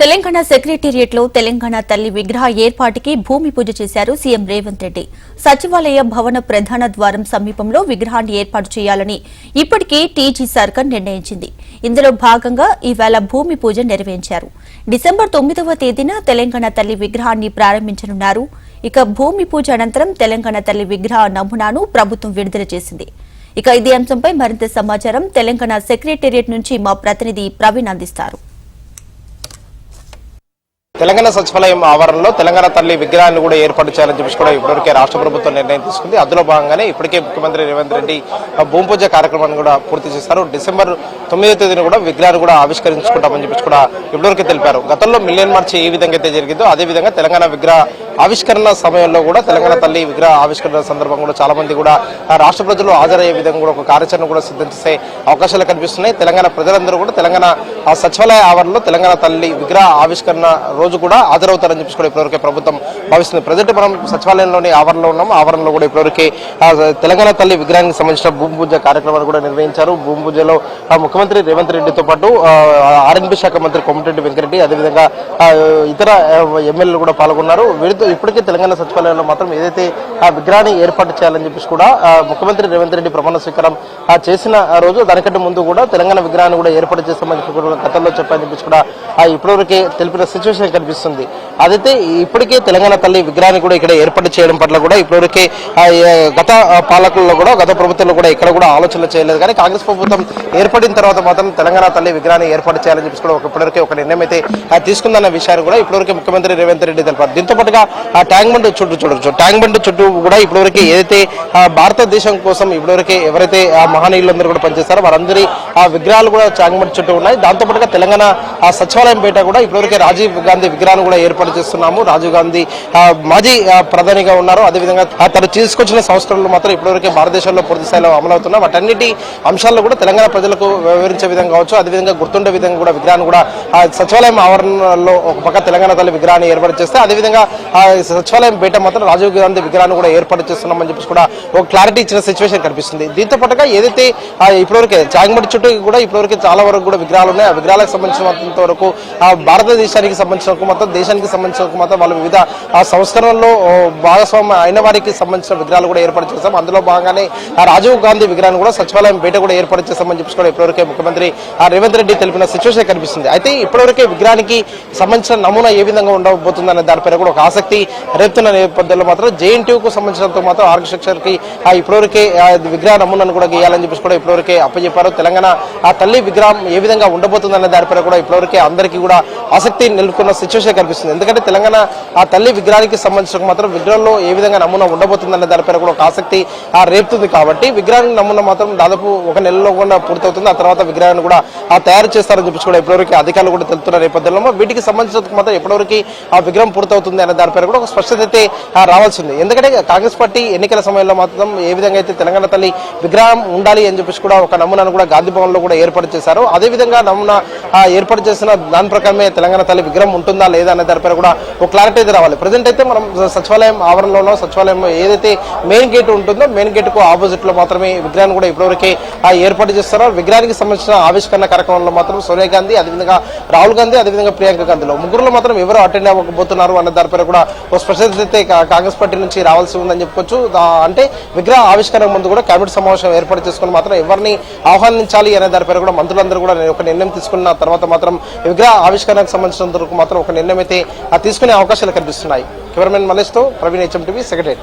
తెలంగాణ సెక్రటేరియట్లో తెలంగాణ తల్లి విగ్రహ ఏర్పాటుకి భూమి పూజ చేశారు సీఎం రేవంత్ రెడ్డి. సచివాలయ భవన ప్రధాన ద్వారం సమీపంలో విగ్రహాన్ని ఏర్పాటు చేయాలని ఇప్పటికే టీజీ సర్కార్ నిర్ణయించింది. ఇందులో భాగంగా ఈవేళ భూమి పూజ నెరవేర్చారు. డిసెంబర్ తొమ్మిదవ తేదీన తెలంగాణ తల్లి విగ్రహాన్ని ప్రారంభించనున్నారు. ఇక భూమి పూజ అనంతరం తెలంగాణ తల్లి విగ్రహ నమూనాను ప్రభుత్వం విడుదల చేసింది. ఇక ఇదే అంశంపై మరింత సమాచారం తెలంగాణ సెక్రటేరియట్ నుంచి మా ప్రతినిధి ప్రవీణ్ అందిస్తారు. తెలంగాణ సచివాలయం ఆవరణలో తెలంగాణ తల్లి విగ్రహాన్ని కూడా ఏర్పాటు చేయాలని చెప్పేసి కూడా ఇప్పటివరకే రాష్ట్ర ప్రభుత్వం నిర్ణయం తీసుకుంది. అందులో భాగంగానే ఇప్పటికే ముఖ్యమంత్రి రేవంత్ రెడ్డి భూమిపూజ కార్యక్రమాన్ని కూడా పూర్తి చేశారు. డిసెంబర్ తొమ్మిదో తేదీన కూడా విగ్రహాన్ని కూడా ఆవిష్కరించుకుంటామని చెప్పేసి కూడా ఇప్పటివరకే తెలిపారు. గతంలో మిలియన్ మార్చి ఏ విధంగా అయితే జరిగిందో అదే విధంగా తెలంగాణ విగ్రహ ఆవిష్కరణ సమయంలో కూడా తెలంగాణ తల్లి విగ్రహ ఆవిష్కరణ సందర్భంగా కూడా చాలా మంది కూడా ఆ రాష్ట్ర ప్రజలు హాజరయ్యే విధంగా కూడా ఒక కార్యాచరణ కూడా సిద్ధం చేసే అవకాశాలు కనిపిస్తున్నాయి. తెలంగాణ ప్రజలందరూ కూడా తెలంగాణ ఆ సచివాలయ ఆవరణలో తెలంగాణ తల్లి విగ్రహ ఆవిష్కరణ రోజు కూడా హాజరవుతారని చెప్పేసి కూడా ఇప్పటివరకే ప్రభుత్వం భావిస్తుంది. ప్రజెంట్ మనం సచివాలయంలోని ఆవరణలో ఉన్నాం ఆవరణలో కూడా ఇప్పటివరకే తెలంగాణ తల్లి విగ్రహానికి సంబంధించిన భూమి పూజ కార్యక్రమాన్ని కూడా నిర్వహించారు. భూమి పూజలో ముఖ్యమంత్రి రేవంత్ రెడ్డితో పాటు ఆర్ఎన్బి శాఖ మంత్రి కోమటిరెడ్డి వెంకరెడ్డి అదేవిధంగా ఇతర ఎమ్మెల్యేలు కూడా పాల్గొన్నారు. వీరితో ఇప్పటికే తెలంగాణ సచివాలయంలో మాత్రం ఏదైతే ఆ విగ్రహాన్ని ఏర్పాటు చేయాలని చెప్పేసి కూడా ముఖ్యమంత్రి రేవంత్ రెడ్డి ప్రమాణ స్వీకారం ఆ, చేసిన రోజు దానికంటే ముందు కూడా తెలంగాణ విగ్రహాన్ని కూడా ఏర్పాటు చేస్తామని గతంలో చెప్పని చెప్పేసి కూడా ఇప్పటివరకే తెలిపిన సిచ్యువేషన్ కనిపిస్తుంది. అదైతే ఇప్పటికే తెలంగాణ తల్లి విగ్రహాన్ని కూడా ఇక్కడ ఏర్పాటు చేయడం పట్ల కూడా ఇప్పటివరకే గత పాలకుల్లో కూడా గత ప్రభుత్వంలో కూడా ఇక్కడ కూడా ఆలోచనలు చేయలేదు. కానీ కాంగ్రెస్ ప్రభుత్వం ఏర్పడిన తర్వాత మాత్రం తెలంగాణ తల్లి విగ్రహాన్ని ఏర్పాటు చేయాలని చెప్పి కూడా ఒక ఇప్పటివరకే ఒక నిర్ణయం అయితే తీసుకుందన్న విషయాన్ని కూడా ఇప్పటివరకు ముఖ్యమంత్రి రేవంత్ రెడ్డి తెలిపారు. దీంతో పాటుగా ఆ ట్యాంక్ బండ్ చుట్టూ చూడొచ్చు ట్యాంక్ బండ్ చుట్టూ కూడా ఇప్పటివరకు ఏదైతే భారతదేశం కోసం ఇప్పటివరకు ఎవరైతే ఆ మహనీయులందరూ కూడా పనిచేస్తారో వారందరి ఆ విగ్రహాలు కూడా ట్యాంక్ బండ్ చుట్టూ ఉన్నాయి. దాంతో పాటుగా తెలంగాణ ఆ సచివాలయం పేట కూడా ఇప్పటివరకు రాజీవ్ గాంధీ విగ్రహాన్ని కూడా ఏర్పాటు చేస్తున్నాము. రాజీవ్ గాంధీ మాజీ ప్రధానిగా ఉన్నారు. అదేవిధంగా తను తీసుకొచ్చిన సంస్కరణలు మాత్రం ఇప్పటివరకే భారతదేశంలో పూర్తి స్థాయిలో అమలవుతున్నాం వాటన్నిటి అంశాల్లో కూడా తెలంగాణ ప్రజలకు వివరించే విధంగా కావచ్చు. అదేవిధంగా గుర్తుండే విధంగా కూడా విగ్రహాన్ని కూడా సచివాలయం ఆవరణలో ఒక పక్క తెలంగాణ తల్లి విగ్రహాన్ని ఏర్పాటు చేస్తే అదేవిధంగా సచివాలయం బయట మాత్రం రాజీవ్ గాంధీ విగ్రహాన్ని కూడా ఏర్పాటు చేస్తున్నామని చెప్పేసి కూడా ఒక క్లారిటీ ఇచ్చిన సిచ్యువేషన్ కనిపిస్తుంది. దీంతో పాటుగా ఏదైతే ఆ ఇప్పటివరకే చాంగమడి చుట్టూ కూడా ఇప్పటివరకు చాలా వరకు కూడా విగ్రహాలు ఉన్నాయి. ఆ విగ్రహాలకు సంబంధించినంత వరకు భారతదేశానికి సంబంధించిన వరకు మొత్తం దేశానికి సంబంధించిన వరకు మొత్తం వాళ్ళు వివిధ ఆ సంస్కరణలో భాగస్వామ్యం అయిన వారికి సంబంధించిన విగ్రహాలు కూడా ఏర్పాటు చేస్తాం అందులో భాగంగానే ఆ రాజీవ్ గాంధీ విగ్రహాన్ని కూడా సచివాలయం బయట కూడా ఏర్పాటు చేస్తామని చెప్పి కూడా ఇప్పటివరకే ముఖ్యమంత్రి ఆ రేవంత్ రెడ్డి తెలిపిన సిచ్యువేషన్ కనిపిస్తుంది. అయితే ఇప్పటివరకే విగ్రహానికి సంబంధించిన నమూనా ఏ విధంగా ఉండబోతుందనే దానిపైన కూడా ఒక ఆసక్తి రేపుతున్న నేపథ్యంలో మాత్రం జేఎన్టీయూకు సంబంధించినంత మాత్రం ఆర్కిటెక్చర్ ఆ ఇప్పటివరకే విగ్రహ నమూనాను కూడా గీయాలని చెప్పేసి కూడా ఇప్పటివరకే అప్పచెప్పారు. తెలంగాణ ఆ తల్లి విగ్రహం ఏ విధంగా ఉండబోతుందనే దానిపైన కూడా ఇప్పటివరకే అందరికీ కూడా ఆసక్తి నిలుపుకున్న సిచ్యువేషన్ కనిపిస్తుంది. ఎందుకంటే తెలంగాణ ఆ తల్లి విగ్రహానికి సంబంధించిన మాత్రం విగ్రహంలో ఏ విధంగా నమూనా ఉండబోతుందనే దానిపైన కూడా ఒక ఆసక్తి ఆ రేపుతుంది కాబట్టి విగ్రహానికి నమూనా మాత్రం దాదాపు ఒక నెలలో కూడా పూర్తవుతుంది. ఆ తర్వాత విగ్రహాన్ని కూడా ఆ తయారు చేస్తారని చెప్పి కూడా ఇప్పటివరకు అధికారులు కూడా తెలుతున్న నేపథ్యంలో వీటికి సంబంధించిన మాత్రం ఎప్పటివరకు ఆ విగ్రహం పూర్తవుతుంది అనే దానిపైన కూడా ఒక స్పష్టత అయితే రావాల్సింది. ఎందుకంటే కాంగ్రెస్ పార్టీ ఎన్నికల సమయంలో మాత్రం ఏ విధంగా అయితే తెలంగాణ తల్లి విగ్రహం ఉండాలి అని చెప్పేసి కూడా ఒక నమూనాను కూడా గాంధీ భవన్లో కూడా ఏర్పాటు చేశారు అదే విధంగా నమూనా ఏర్పాటు చేసిన దాని ప్రకారమే తెలంగాణ తల్లి విగ్రహం ఉంటుంది. లేదా అనే దానిపైన కూడా ఒక క్లారిటీ అయితే రావాలి. ప్రజెంట్ అయితే మనం సచివాలయం ఆవరణలోనో సచివాలయంలో ఏదైతే మెయిన్ గేట్ ఉంటుందో మెయిన్ గేట్కు ఆపోజిట్లో మాత్రమే విగ్రహాన్ని కూడా ఇప్పటివరకే ఏర్పాటు చేస్తారో. విగ్రహానికి సంబంధించిన ఆవిష్కరణ కార్యక్రమంలో మాత్రం సోనియా గాంధీ అదేవిధంగా రాహుల్ గాంధీ అదేవిధంగా ప్రియాంక గాంధీలో ముగ్గురులో మాత్రం ఎవరు అటెండ్ అవ్వకపోతున్నారు అన్న దానిపైన కూడా ఒక స్పెషల్ అయితే కాంగ్రెస్ పార్టీ నుంచి రావాల్సి ఉందని చెప్పుకోవచ్చు. అంటే విగ్రహ ఆవిష్కరణ ముందు కూడా కేబినెట్ సమావేశం ఏర్పాటు చేసుకుని మాత్రం ఎవరిని ఆహ్వానించాలి అనే దానిపైన కూడా మంత్రులందరూ కూడా ఒక నిర్ణయం తీసుకున్న తర్వాత మాత్రం విగ్రహ ఆవిష్కరణకు సంబంధించినంత వరకు మాత్రం ఒక నిర్ణయం అయితే తీసుకునే అవకాశాలు కనిపిస్తున్నాయి. కెమెరామెన్ మలేష్తో ప్రవీణ్ హెచ్ఎం టీవీ సెక్రటరీ